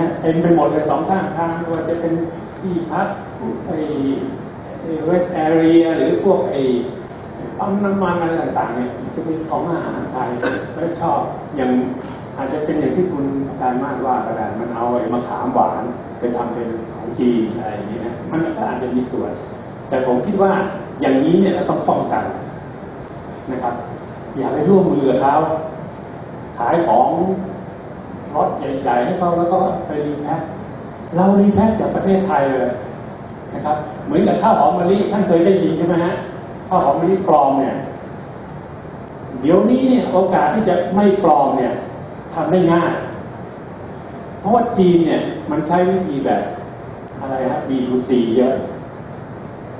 นะเต็มไปหมดเลยสองข้างทางไม่ว่าจะเป็นที่พักไอ้เวสแอเรียหรือพวกไอ้ปั๊มน้ำมันอะไรต่างๆเนี่ยจะมีของอาหารไทยแล้วชอบอย่างอาจจะเป็นอย่างที่คุณอาจารย์มากว่าก็ได้มันเอาไอ้มะขามหวานไปทำเป็นของจีนอะไรอย่างนี้นะมันก็อาจจะมีส่วน แต่ผมคิดว่าอย่างนี้เนี่ยเราต้องป้องกันนะครับ อย่าไปร่วมมือกับเขาขายของ รถใหญ่ ๆ ให้เขาแล้วก็ไปรีแพ็คเรารีแพ็คจากประเทศไทยเลยนะครับเหมือนกับข้าวหอมมะลิท่านเคยได้ยินใช่ไหมฮะข้าวหอมมะลิปลอมเนี่ยเดี๋ยวนี้เนี่ยโอกาสที่จะไม่ปลอมเนี่ยทำได้ง่าย เพราะว่าจีนเนี่ยมันใช้วิธีแบบอะไรฮะ B2C เยอะ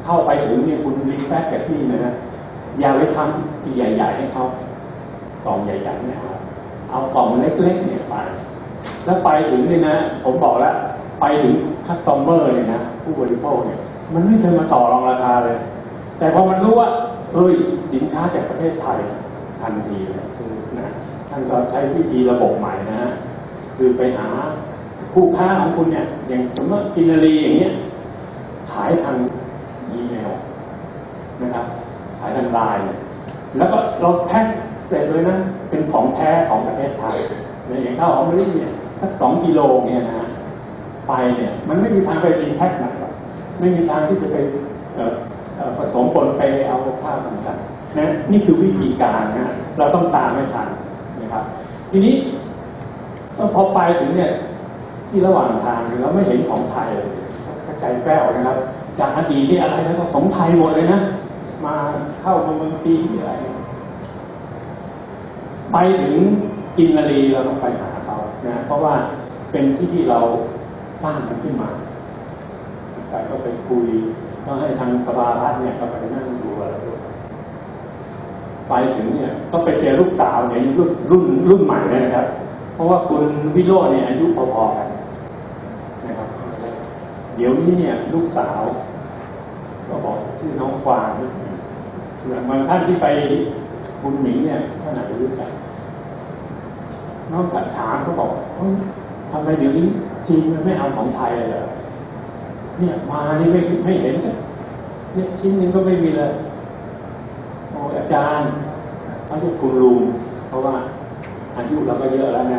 เข้าไปถึงเนี่ยคุณรีแพ็คกับนี่นะนะอย่าไปทำใหญ่ ๆ ให้เขากล่องใหญ่ๆไม่เอา เอากล่องเล็กๆเนี่ยไป แล้วไปถึงเนี่ยนะ ผมบอกแล้ว ไปถึงคัสตอมเมอร์เนี่ยนะผู้บริโภคเนี่ยมันไม่เคยมาต่อรองราคาเลย แต่พอมันรู้ว่าเอ้ยสินค้าจากประเทศไทยทันทีเลยซื้อนะท่านก็ใช้วิธีระบบใหม่นะฮะคือไปหาคู่ค้าของคุณเนี่ย อย่างสมมติกินรีอย่างเงี้ยขายทางอีเมลนะครับ ขายทางไลน์แล้วก็เราแพ็คเสร็จเลยนะ เป็นของแท้ของประเทศไทยอย่างข้าวหอมมะลิเนี่ยสักสองกิโลเนี่ยนะฮะไปเนี่ยมันไม่มีทางไปรีแพ็คหนักหรอกไม่มีทางที่จะไปผสมปนไปเอาข้าวต่างๆนะนี่คือวิธีการนะเราต้องตามให้ทันนะครับ ทีนี้พอไปถึงเนี่ยที่ระหว่างทางเราไม่เห็นของไทยเลยเข้าใจแป้วนะครับ จากอดีตนี่อะไรแล้วก็ของไทยหมดเลยนะ มาเข้ามาเมืองจีนอะไร ไปถึงกินนารีเราต้องไปหาเขานะเพราะว่าเป็นที่ที่เราสร้างมันขึ้นมาแต่ก็ไปคุยก็ให้ทางสภาพัฒน์เนี่ยก็ไปนั่งดูอะไรด้วยไปถึงเนี่ยก็ไปเจอลูกสาวเนี่ยรุ่นรุ่นรุ่นใหม่นะครับ เพราะว่าคุณวิโรจน์เนี่ยอายุพอๆกันนะครับ เดี๋ยวนี้เนี่ยลูกสาว ก็บอกชื่อน้องกวางบางท่านที่ไป คุณหมีเนี่ยท่านอาจจะรู้จักนอกจากถามเขาบอกเฮ้ยทำไมเดี๋ยวนี้จีนมันไม่เอาของไทยเลยเหรอเนี่ยมานี่ไม่ไม่เห็นจะเนี่ยชิ้นหนึ่งก็ไม่มีเลยโอ้อาจารย์ท่านเรียกคุณลุงเพราะว่าอายุเราก็เยอะแล้วนะ